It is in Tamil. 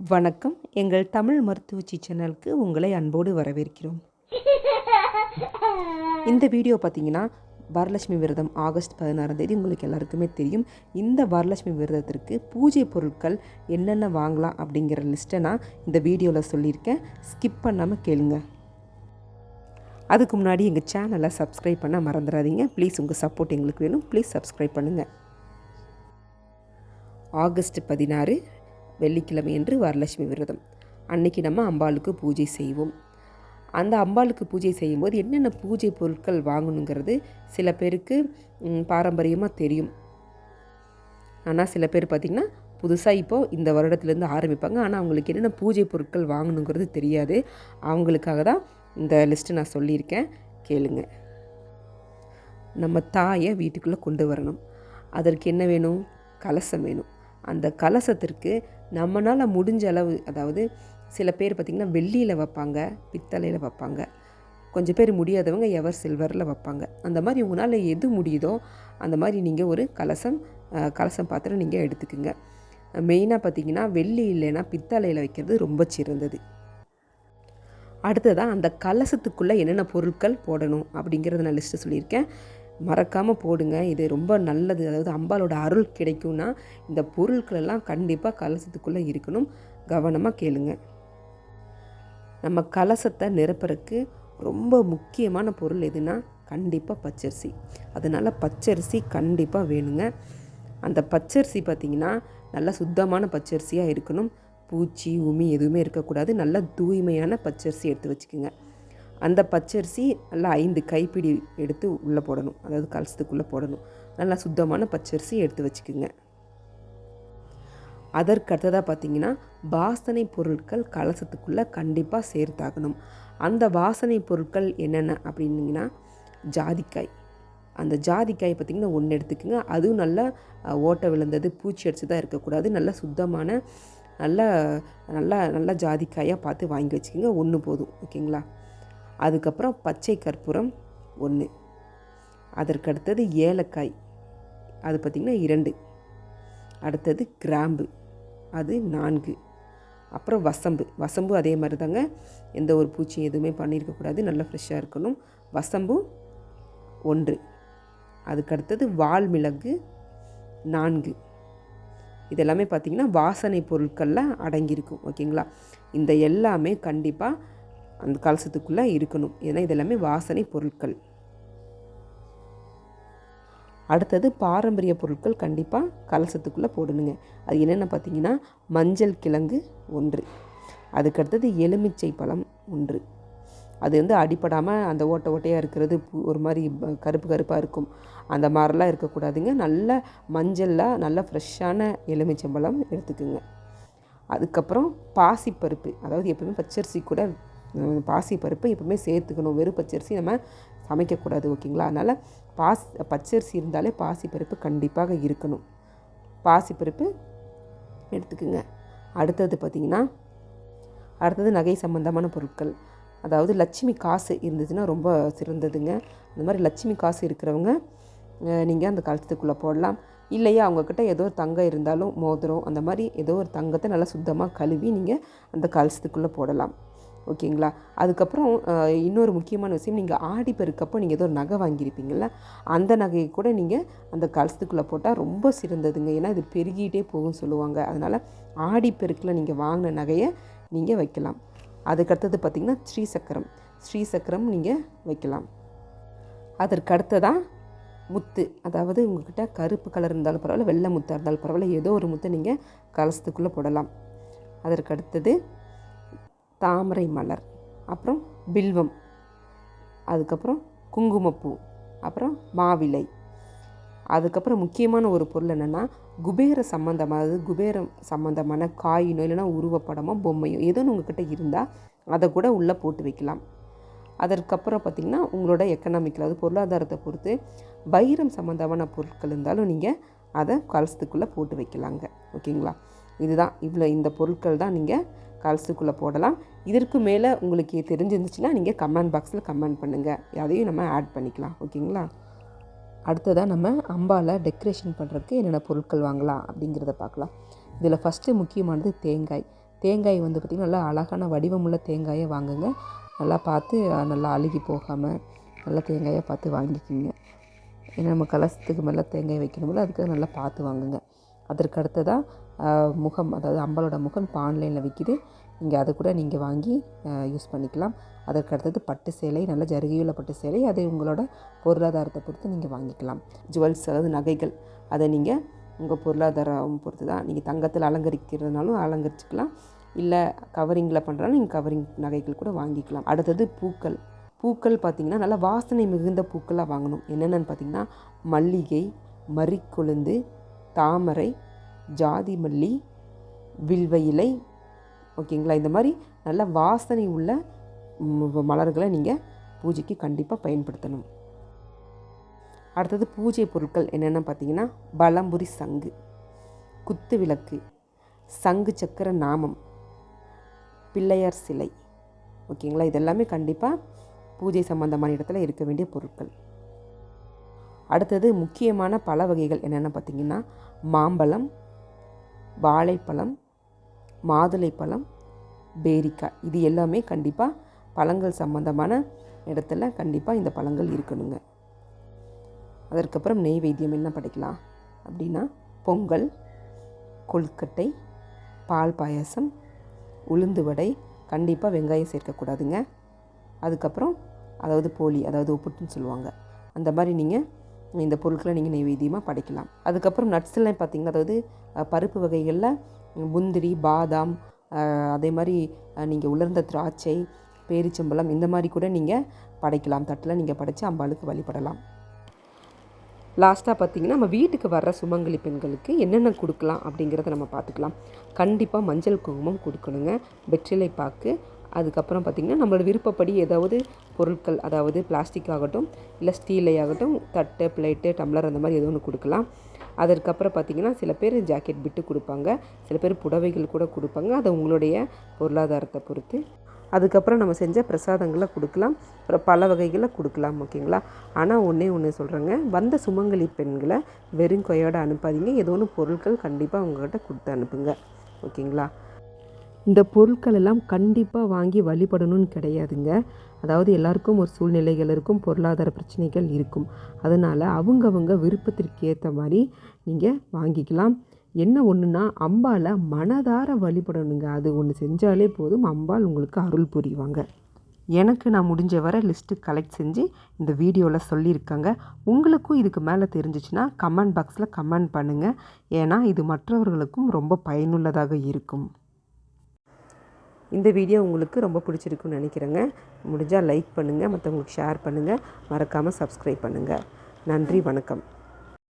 வணக்கம். எங்கள் தமிழ் மருத்துவச்சி சேனலுக்கு உங்களை அன்போடு வரவேற்கிறோம். இந்த வீடியோ பார்த்தீங்கன்னா வரலட்சுமி விரதம் ஆகஸ்ட் பதினாறாம் தேதி உங்களுக்கு எல்லாருக்குமே தெரியும். இந்த வரலட்சுமி விரதத்திற்கு பூஜை பொருட்கள் என்னென்ன வாங்கலாம் அப்படிங்கிற லிஸ்ட்டை நான் இந்த வீடியோவில் சொல்லியிருக்கேன். ஸ்கிப் பண்ணாமல் கேளுங்க. அதுக்கு முன்னாடி எங்கள் சேனலை சப்ஸ்கிரைப் பண்ண மறந்துடாதீங்க. ப்ளீஸ் உங்கள் சப்போர்ட் எங்களுக்கு வேணும். ப்ளீஸ் சப்ஸ்கிரைப் பண்ணுங்கள் ஆகஸ்ட் பதினாறு வெள்ளிக்கிழமை என்று வரலட்சுமி விரதம். அன்னைக்கு நம்ம அம்பாளுக்கு பூஜை செய்வோம். அந்த அம்பாளுக்கு பூஜை செய்யும்போது என்னென்ன பூஜை பொருட்கள் வாங்கணுங்கிறது சில பேருக்கு பாரம்பரியமாக தெரியும். ஆனால் சில பேர் பார்த்திங்கன்னா புதுசாக இப்போது இந்த வருடத்துலேருந்து ஆரம்பிப்பாங்க. ஆனால் அவங்களுக்கு என்னென்ன பூஜை பொருட்கள் வாங்கணுங்கிறது தெரியாது. அவங்களுக்காக தான் இந்த லிஸ்ட்டு நான் சொல்லியிருக்கேன். கேளுங்க. நம்ம தாயை வீட்டுக்குள்ளே கொண்டு வரணும். அதற்கு என்ன வேணும்? கலசம் வேணும். அந்த கலசத்திற்கு நம்மளால் முடிஞ்ச அளவு அதாவது சில பேர் பார்த்திங்கன்னா வெள்ளியில் வைப்பாங்க பித்தளையில் வைப்பாங்க. கொஞ்சம் பேர் முடியாதவங்க எவர் சில்வரில் வைப்பாங்க. அந்த மாதிரி உங்களால் எது முடியுதோ அந்த மாதிரி நீங்கள் ஒரு கலசம் கலசம் பாத்திரம் நீங்கள் எடுத்துக்கோங்க. மெயினாக பார்த்தீங்கன்னா வெள்ளி இல்லைன்னா பித்தளையில் வைக்கிறது ரொம்ப சிறந்தது. அடுத்ததாக அந்த கலசத்துக்குள்ளே என்னென்ன பொருட்கள் போடணும் அப்படிங்கிறத நான் லிஸ்ட்டு சொல்லியிருக்கேன். மறக்காமல் போடுங்க. இது ரொம்ப நல்லது. அதாவது அம்பாலோட அருள் கிடைக்கும்னா இந்த பொருட்கள் எல்லாம் கண்டிப்பாக கலசத்துக்குள்ளே இருக்கணும். கவனமாக கேளுங்க. நம்ம கலசத்தை நிரப்புறக்கு ரொம்ப முக்கியமான பொருள் எதுனா கண்டிப்பாக பச்சரிசி. அதனால் பச்சரிசி கண்டிப்பாக வேணுங்க. அந்த பச்சரிசி பார்த்திங்கன்னா நல்லா சுத்தமான பச்சரிசியாக இருக்கணும். பூச்சி உமி எதுவுமே இருக்கக்கூடாது. நல்ல தூய்மையான பச்சரிசி எடுத்து வச்சுக்கோங்க. அந்த பச்சரிசி நல்லா ஐந்து கைப்பிடி எடுத்து உள்ளே போடணும். அதாவது கலசத்துக்குள்ளே போடணும். நல்லா சுத்தமான பச்சரிசி எடுத்து வச்சுக்கோங்க. அதற்கு அடுத்ததாக பார்த்தீங்கன்னா வாசனை பொருட்கள் கலசத்துக்குள்ளே கண்டிப்பாக சேர்த்தாகணும். அந்த வாசனை பொருட்கள் என்னென்ன அப்படின்னிங்கன்னா ஜாதிக்காய். அந்த ஜாதிக்காய் பார்த்திங்கன்னா ஒன்று எடுத்துக்கோங்க. அதுவும் நல்லா ஓட்டை விழுந்தது பூச்சி அடிச்சு தான் இருக்கக்கூடாது. நல்ல சுத்தமான நல்ல நல்லா நல்ல ஜாதிக்காயாக பார்த்து வாங்கி வச்சுக்கோங்க. ஒன்று போதும். ஓகேங்களா? அதுக்கப்புறம் பச்சை கற்பூரம் ஒன்று. அதற்கு அடுத்தது ஏலக்காய். அது பார்த்திங்கன்னா இரண்டு. அடுத்தது கிராம்பு. அது நான்கு. அப்புறம் வசம்பு. வசம்பு அதே மாதிரி தாங்க. எந்த ஒரு பூச்சியும் எதுவுமே பண்ணியிருக்கக்கூடாது நல்லா ஃப்ரெஷ்ஷாக இருக்கணும். வசம்பு ஒன்று. அதுக்கடுத்தது வால் மிளகு நான்கு. இதெல்லாமே பார்த்திங்கன்னா வாசனை பொருட்களில் அடங்கியிருக்கும். ஓகேங்களா? இந்த எல்லாமே கண்டிப்பாக அந்த கலசத்துக்குள்ளே இருக்கணும். ஏன்னா இதெல்லாமே வாசனை பொருட்கள். அடுத்தது பாரம்பரிய பொருட்கள் கண்டிப்பாக கலசத்துக்குள்ளே போடணுங்க. அது என்னென்ன பார்த்தீங்கன்னா மஞ்சள் கிழங்கு ஒன்று. அதுக்கடுத்தது எலுமிச்சை பழம் ஒன்று. அது வந்து அடிப்படாமல் அந்த ஓட்டை ஓட்டையாக இருக்கிறது ஒரு மாதிரி கருப்பு கருப்பாக இருக்கும். அந்த மாதிரிலாம் இருக்கக்கூடாதுங்க. நல்ல மஞ்சளில் நல்ல ஃப்ரெஷ்ஷான எலுமிச்சம்பழம் எடுத்துக்குங்க. அதுக்கப்புறம் பாசிப்பருப்பு. அதாவது எப்பவுமே பச்சரிசி கூட பாசி பருப்பு எப்பவுமே சேர்த்துக்கணும். வெறும் பச்சரிசி நம்ம சமைக்கக்கூடாது ஓகேங்களா? அதனால் பாஸ் பச்சரிசி இருந்தாலே பாசி பருப்பு கண்டிப்பாக இருக்கணும். பாசிப்பருப்பு எடுத்துக்குங்க. அடுத்தது பார்த்திங்கன்னா அடுத்தது நகை சம்மந்தமான பொருட்கள். அதாவது லட்சுமி காசு இருந்துச்சுன்னா ரொம்ப சிறந்ததுங்க. அந்த மாதிரி லட்சுமி காசு இருக்கிறவங்க நீங்கள் அந்த கழுத்துக்குள்ளே போடலாம். இல்லையா அவங்கக்கிட்ட ஏதோ ஒரு தங்கம் இருந்தாலும் மோதிரம் அந்த மாதிரி ஏதோ ஒரு தங்கத்தை நல்லா சுத்தமாக கழுவி நீங்கள் அந்த கழுத்துக்குள்ளே போடலாம். ஓகேங்களா? அதுக்கப்புறம் இன்னொரு முக்கியமான விஷயம் நீங்கள் ஆடி பெருக்கப்போ நீங்கள் ஏதோ ஒரு நகை வாங்கியிருப்பீங்கள அந்த நகையை கூட நீங்கள் அந்த கலசத்துக்குள்ளே போட்டால் ரொம்ப சிறந்ததுங்க. ஏன்னா இது பெருகிட்டே போகும் சொல்லுவாங்க. அதனால் ஆடி பெருக்கில் நீங்கள் வாங்கின நகையை நீங்கள் வைக்கலாம். அதுக்கடுத்தது பார்த்திங்கன்னா ஸ்ரீசக்கரம். ஸ்ரீசக்கரம் நீங்கள் வைக்கலாம். அதற்கு அடுத்ததாக முத்து. அதாவது உங்கள்கிட்ட கருப்பு கலர் இருந்தாலும் பரவாயில்ல வெள்ளை முத்தாக இருந்தாலும் பரவாயில்ல ஏதோ ஒரு முத்தை நீங்கள் கலசத்துக்குள்ளே போடலாம். அதற்கு அடுத்தது தாமரை மலர் அப்புறம் பில்வம் அதுக்கப்புறம் குங்குமப்பூ அப்புறம் மாவிலை. அதுக்கப்புறம் முக்கியமான ஒரு பொருள் என்னென்னா குபேர சம்மந்தமானது குபேரம் சம்மந்தமான காயினோ இல்லைனா உருவப்படமோ பொம்மையோ ஏதோ உங்கள்கிட்ட இருந்தால் அதை கூட உள்ளே போட்டு வைக்கலாம். அதற்கப்புறம் பார்த்திங்கன்னா உங்களோட எக்கனாமிக்கில் அதாவது பொருளாதாரத்தை பொறுத்து வைரம் சம்மந்தமான பொருட்கள் இருந்தாலும் நீங்கள் அதை கலசத்துக்குள்ளே போட்டு வைக்கலாங்க. ஓகேங்களா? இதுதான் இவ்வளோ இந்த பொருட்கள் தான் நீங்கள் கால்ஸுக்குள்ளே போடலாம். இதற்கு மேலே உங்களுக்கு தெரிஞ்சிருந்துச்சுன்னா நீங்கள் கமெண்ட் பாக்ஸில் கமெண்ட் பண்ணுங்கள் அதையும் நம்ம ஆட் பண்ணிக்கலாம். ஓகேங்களா? அடுத்ததாக நம்ம அம்பாவில் டெக்கரேஷன் பண்ணுறதுக்கு என்னென்ன பொருட்கள் வாங்கலாம் அப்படிங்கிறத பார்க்கலாம். இதில் ஃபஸ்ட்டு முக்கியமானது தேங்காய். தேங்காய் வந்து பார்த்திங்கன்னா நல்லா அழகான வடிவமுள்ள தேங்காயை வாங்குங்க. நல்லா பார்த்து நல்லா அழுகி போகாமல் நல்லா தேங்காயை பார்த்து வாங்கிக்கிங்க. ஏன்னா நம்ம கலசத்துக்கு மேலே தேங்காய் வைக்கணும்ல அதுக்கு நல்லா பார்த்து வாங்குங்க. அதற்கு அடுத்ததாக முகம் அதாவது அம்பலோட முகம் இப்போ ஆன்லைனில் விற்கிது நீங்கள் அதை கூட நீங்கள் வாங்கி யூஸ் பண்ணிக்கலாம். அதற்கு அடுத்தது பட்டு சேலை நல்ல ஜருகியுள்ள பட்டு சேலை. அதை உங்களோட பொருளாதாரத்தை பொறுத்து நீங்கள் வாங்கிக்கலாம். ஜுவல்ஸ் அதாவது நகைகள் அதை நீங்கள் உங்கள் பொருளாதாரம் பொறுத்து தான். நீங்கள் தங்கத்தில் அலங்கரிக்கிறதுனாலும் அலங்கரிச்சுக்கலாம். இல்லை கவரிங்கில் பண்ணுறாலும் நீங்கள் கவரிங் நகைகள் கூட வாங்கிக்கலாம். அடுத்தது பூக்கள். பூக்கள் பார்த்திங்கன்னா நல்லா வாசனை மிகுந்த பூக்களாக வாங்கணும். என்னென்னு பார்த்திங்கன்னா மல்லிகை மறிக்கொழுந்து தாமரை ஜாதி மல்லி வில்வ இலை ஓகேங்களா இந்த மாதிரி நல்ல வாசனை உள்ள மலர்களை நீங்கள் பூஜைக்கு கண்டிப்பாக பயன்படுத்தணும். அடுத்தது பூஜை பொருட்கள் என்னென்ன பார்த்தீங்கன்னா பலம்புரி சங்கு குத்து விளக்கு சங்கு சக்கர நாமம் பிள்ளையார் சிலை ஓகேங்களா இதெல்லாமே கண்டிப்பாக பூஜை சம்பந்தமான இடத்துல இருக்க வேண்டிய பொருட்கள். அடுத்தது முக்கியமான பழ வகைகள் என்னென்ன பார்த்தீங்கன்னா மாம்பழம் வாழைப்பழம் மாதுளைப்பழம் பேரிக்காய். இது எல்லாமே கண்டிப்பாக பழங்கள் சம்பந்தமான இடத்துல கண்டிப்பாக இந்த பழங்கள் இருக்கணுங்க. அதற்கப்புறம் நெய்வேத்தியம் என்ன படைக்கலாம். அப்படின்னா பொங்கல் கொழுக்கட்டை பால் பாயாசம் உளுந்து வடை கண்டிப்பாக வெங்காயம் சேர்க்கக்கூடாதுங்க. அதுக்கப்புறம் அதாவது போலி அதாவது உப்புட்டுன்னு சொல்லுவாங்க. அந்த மாதிரி நீங்கள் இந்த பொருட்களை நீங்கள் நைவேத்தியமாக படைக்கலாம். அதுக்கப்புறம் நட்ஸ்லாம் பார்த்திங்கன்னா அதாவது பருப்பு வகைகளில் முந்திரி பாதாம் அதே மாதிரி நீங்கள் உலர்ந்த திராட்சை பேரிச்சம்பழம் இந்த மாதிரி கூட நீங்கள் படைக்கலாம். தட்டில் நீங்கள் படைத்து அம்பாளுக்கு வழிபடலாம். லாஸ்ட்டாக பார்த்தீங்கன்னா நம்ம வீட்டுக்கு வர்ற சுமங்கலி பெண்களுக்கு என்னென்ன கொடுக்கலாம் அப்படிங்கிறத நம்ம பார்த்துக்கலாம். கண்டிப்பாக மஞ்சள் குங்குமம் கொடுக்கணுங்க. வெற்றிலை பாக்கு அதுக்கப்புறம் பார்த்திங்கன்னா நம்மளோட விருப்பப்படி ஏதாவது பொருட்கள் அதாவது பிளாஸ்டிக் ஆகட்டும் இல்லை ஸ்டீலை ஆகட்டும் தட்டு பிளேட்டு டம்ளர் அந்த மாதிரி ஏதோ ஒன்று கொடுக்கலாம். அதற்கப்புறம் பார்த்திங்கன்னா சில பேர் ஜாக்கெட் பிட்டு கொடுப்பாங்க. சில பேர் புடவைகள் கூட கொடுப்பாங்க. அது உங்களுடைய பொருளாதாரத்தை பொறுத்து. அதுக்கப்புறம் நம்ம செஞ்ச பிரசாதங்களை கொடுக்கலாம். அப்புறம் பல வகைகளை கொடுக்கலாம் ஓகேங்களா? ஆனால் ஒன்றே ஒன்று சொல்கிறேங்க வந்த சுமங்கலி பெண்களை வெறும் கொயோட அனுப்பாதீங்க. ஏதோ ஒன்று பொருட்கள் கண்டிப்பாக உங்கள்கிட்ட கொடுத்து அனுப்புங்க ஓகேங்களா? இந்த பொருட்கள் எல்லாம் கண்டிப்பாக வாங்கி வழிபடணும்னு கிடையாதுங்க. அதாவது எல்லாருக்கும் ஒரு சூழ்நிலைகள் இருக்கும் பொருளாதார பிரச்சனைகள் இருக்கும். அதனால் அவங்கவங்க விருப்பத்திற்கு ஏற்ற மாதிரி நீங்கள் வாங்கிக்கலாம். என்ன ஒன்றுனா அம்பாலை மனதார வழிபடணுங்க. அது ஒன்று செஞ்சாலே போதும் அம்பாள் உங்களுக்கு அருள் புரிவாங்க. எனக்கு நான் முடிஞ்ச வரை லிஸ்ட்டு கலெக்ட் செஞ்சு இந்த வீடியோவில் சொல்லியிருக்காங்க. உங்களுக்கும் இதுக்கு மேலே தெரிஞ்சிச்சுன்னா கமெண்ட் பாக்ஸில் கமெண்ட் பண்ணுங்கள் ஏன்னா இது மற்றவர்களுக்கும் ரொம்ப பயனுள்ளதாக இருக்கும். இந்த வீடியோ உங்களுக்கு ரொம்ப பிடிச்சிருக்குன்னு நினைக்கிறேங்க. முடிஞ்சால் லைக் பண்ணுங்கள் மற்றவங்களுக்கு ஷேர் பண்ணுங்கள் மறக்காமல் சப்ஸ்கிரைப் பண்ணுங்கள் நன்றி வணக்கம்.